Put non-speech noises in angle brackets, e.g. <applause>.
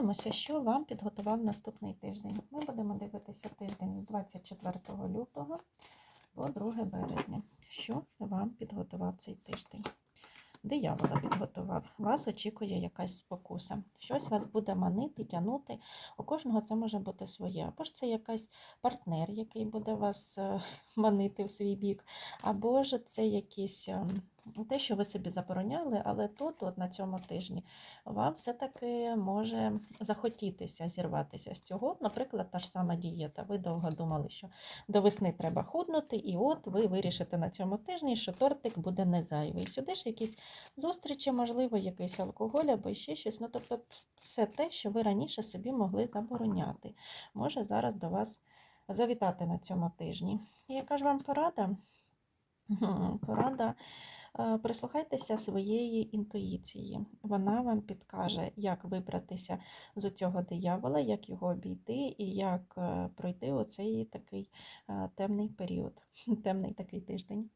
Подивимося, що вам підготував наступний тиждень. Ми будемо дивитися тиждень з 24 лютого по 2 березня. Що вам підготував цей тиждень? Диявола підготував. Вас очікує якась спокуса. Щось вас буде манити, тягнути. У кожного це може бути своє. Або ж це якийсь партнер, який буде вас е, <laughs> манити в свій бік, або ж це якісь ем, те, що ви собі забороняли, але тут, от на цьому тижні, вам все-таки може захотітися зірватися з цього. Наприклад, та ж сама дієта. Ви довго думали, що до весни треба худнути, і от ви вирішите на цьому тижні, що тортик буде не зайвий. Сюди ж якісь зустрічі, можливо, якийсь алкоголь або ще щось. Ну, тобто, все те, що ви раніше собі могли забороняти, може зараз до вас завітати на цьому тижні. І яка ж вам порада? Порада. Е, Прислухайтеся своєї інтуїції. Вона вам підкаже, як вибратися з цього диявола, як його обійти і як пройти пройти оцей такий е, темний період, <laughs> темний такий тиждень.